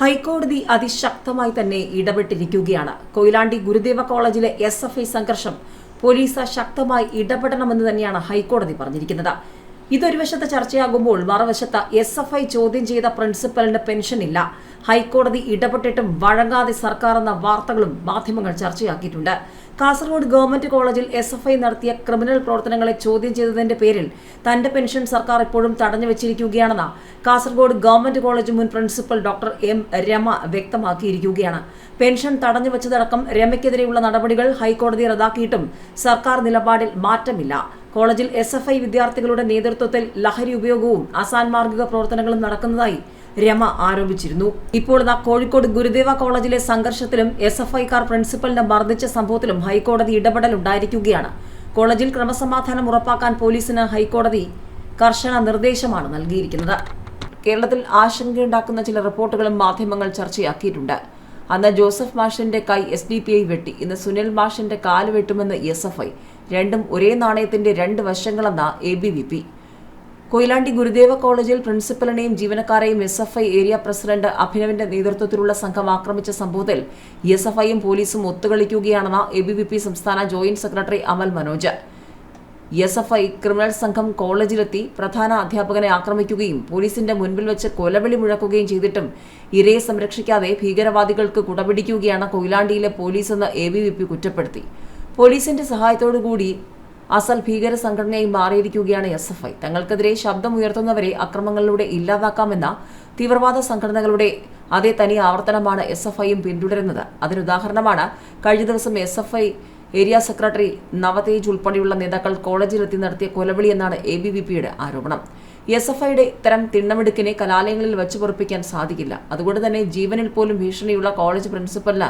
ഹൈക്കോടതി അതിശക്തമായി തന്നെ ഇടപെട്ടിരിക്കുകയാണ്. കൊയിലാണ്ടി ഗുരുദേവ കോളേജിലെ എസ് എഫ് ഐ സംഘർഷം പോലീസ് ശക്തമായി ഇടപെടണമെന്ന് തന്നെയാണ് ഹൈക്കോടതി പറഞ്ഞിരിക്കുന്നത്. ഇതൊരു വശത്ത് ചർച്ചയാകുമ്പോൾ മറുവശത്ത് എസ് എഫ് ഐ ചോദ്യം ചെയ്ത പ്രിൻസിപ്പലിന് ഇല്ല. ഹൈക്കോടതി ഇടപെട്ടിട്ടും വഴങ്ങാതെ സർക്കാർ എന്ന വാർത്തകളും മാധ്യമങ്ങൾ ചർച്ചയാക്കിയിട്ടുണ്ട്. കാസർഗോഡ് ഗവൺമെന്റ് കോളേജിൽ എസ് എഫ് ഐ നടത്തിയ ക്രിമിനൽ പ്രവർത്തനങ്ങളെ ചോദ്യം ചെയ്തതിന്റെ പേരിൽ തന്റെ പെൻഷൻ സർക്കാർ ഇപ്പോഴും തടഞ്ഞു വെച്ചിരിക്കുകയാണെന്ന് കാസർഗോഡ് ഗവൺമെന്റ് കോളേജ് മുൻ പ്രിൻസിപ്പൽ ഡോക്ടർ എം രമ വ്യക്തമാക്കിയിരിക്കുകയാണ്. പെൻഷൻ തടഞ്ഞു വെച്ചതടക്കം രമയ്ക്കെതിരെയുള്ള നടപടികൾ ഹൈക്കോടതി റദ്ദാക്കിയിട്ടും സർക്കാർ നിലപാടിൽ മാറ്റമില്ല. കോളേജിൽ എസ് എഫ് ഐ വിദ്യാർത്ഥികളുടെ നേതൃത്വത്തിൽ ലഹരി ഉപയോഗവും അസാൻമാർഗിക പ്രവർത്തനങ്ങളും നടക്കുന്നതായി രമ ആരോപിച്ചിരുന്നു. ഇപ്പോൾ കോഴിക്കോട് ഗുരുദേവ കോളേജിലെ സംഘർഷത്തിലും എസ് എഫ് ഐക്കാർ പ്രിൻസിപ്പലിനെ മർദ്ദിച്ച സംഭവത്തിലും ഹൈക്കോടതി ഇടപെടൽ ഉണ്ടായിരിക്കുകയാണ് കോളേജിൽ ക്രമസമാധാനം ഉറപ്പാക്കാൻ പോലീസിന് ഹൈക്കോടതി കർശന നിർദ്ദേശമാണ് നൽകിയിരിക്കുന്നത്. കേരളത്തിൽ ആശങ്കയുണ്ടാക്കുന്ന ചില റിപ്പോർട്ടുകളും മാധ്യമങ്ങൾ ചർച്ചയാക്കിയിട്ടുണ്ട്. അന്ന് ജോസഫ് മാഷിന്റെ കൈ എസ് ഡി പി ഐ വെട്ടി. ഇന്ന് സുനിൽ മാഷിന്റെ കാൽ വെട്ടുമെന്ന് എസ് എഫ് ഐ. രണ്ടും ഒരേ നാണയത്തിന്റെ രണ്ട് വശങ്ങളെന്ന A B V P Koyilandy Gurudeva കോളേജിൽ പ്രിൻസിപ്പലിനെയും ജീവനക്കാരെയും S F I area president അഭിനവിന്റെ നേതൃത്വത്തിലുള്ള സംഘം ആക്രമിച്ച സംഭവത്തിൽ എസ് എഫ് ഐയും പോലീസും ഒത്തുകളിക്കുകയാണെന്ന് എ ബി വി പി സംസ്ഥാന joint secretary Amal Manoj. S F I criminal സംഘം കോളേജിലെത്തി പ്രധാന അധ്യാപകനെ ആക്രമിക്കുകയും പോലീസിന്റെ മുൻപിൽ വെച്ച് കൊലവിളി മുഴക്കുകയും ചെയ്തിട്ടും ഇരയെ സംരക്ഷിക്കാതെ ഭീകരവാദികൾക്ക് കുടപിടിക്കുകയാണ് കൊയിലാണ്ടിയിലെ പോലീസെന്ന് എ ബി വി പി കുറ്റപ്പെടുത്തി. പോലീസിന്റെ സഹായത്തോടുകൂടി അസൽ ഭീകര സംഘടനയായി മാറിയിരിക്കുകയാണ് എസ് എഫ് ഐ. തങ്ങൾക്കെതിരെ ശബ്ദമുയർത്തുന്നവരെ അക്രമങ്ങളിലൂടെ ഇല്ലാതാക്കാമെന്ന തീവ്രവാദ സംഘടനകളുടെ അതേ തനി ആവർത്തനമാണ് എസ് എഫ് ഐയും പിന്തുടരുന്നത്. അതിനുദാഹരണമാണ് കഴിഞ്ഞ ദിവസം S F I area secretary Navatej ഉൾപ്പെടെയുള്ള നേതാക്കൾ കോളേജിലെത്തി നടത്തിയ കൊലവിളി എന്നാണ് എ ബി വി പിയുടെ ആരോപണം. എസ് എഫ് ഐയുടെ ഇത്തരം തിണ്ണമെടുക്കിനെ കലാലയങ്ങളിൽ വെച്ച് പൊറപ്പിക്കാൻ സാധിക്കില്ല. അതുകൊണ്ട് തന്നെ ജീവനിൽ പോലും ഭീഷണിയുള്ള കോളേജ് പ്രിൻസിപ്പലിന്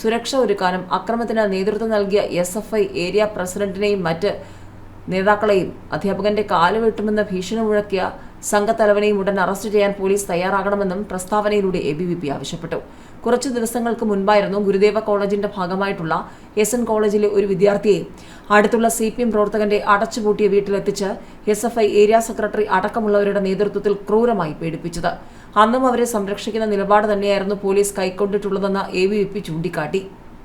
സുരക്ഷ ഒരുക്കാനും അക്രമത്തിന് നേതൃത്വം നൽകിയ എസ് ഏരിയ പ്രസിഡന്റിനെയും മറ്റ് നേതാക്കളെയും അധ്യാപകന്റെ കാൽ വെട്ടുമെന്ന ഭീഷണി മുഴക്കിയ സംഘത്തലവനെയും ഉടൻ അറസ്റ്റ് ചെയ്യാൻ പോലീസ് തയ്യാറാകണമെന്നും പ്രസ്താവനയിലൂടെ എ ബി വി പി ആവശ്യപ്പെട്ടു. കുറച്ചു ദിവസങ്ങൾക്ക് മുൻപായിരുന്നു ഗുരുദേവ കോളേജിന്റെ ഭാഗമായിട്ടുള്ള എസ് എൻ കോളേജിലെ ഒരു വിദ്യാർത്ഥിയെ അടുത്തുള്ള സി പി എം പ്രവർത്തകന്റെ അടച്ചുപൂട്ടിയ വീട്ടിലെത്തിച്ച് S F I area secretary അടക്കമുള്ളവരുടെ നേതൃത്വത്തിൽ ക്രൂരമായി പീഡിപ്പിച്ചത്. അന്നും അവരെ സംരക്ഷിക്കുന്ന നിലപാട് തന്നെയായിരുന്നു പോലീസ് കൈക്കൊണ്ടിട്ടുള്ളതെന്ന് എ ബി വി പി ചൂണ്ടിക്കാട്ടി.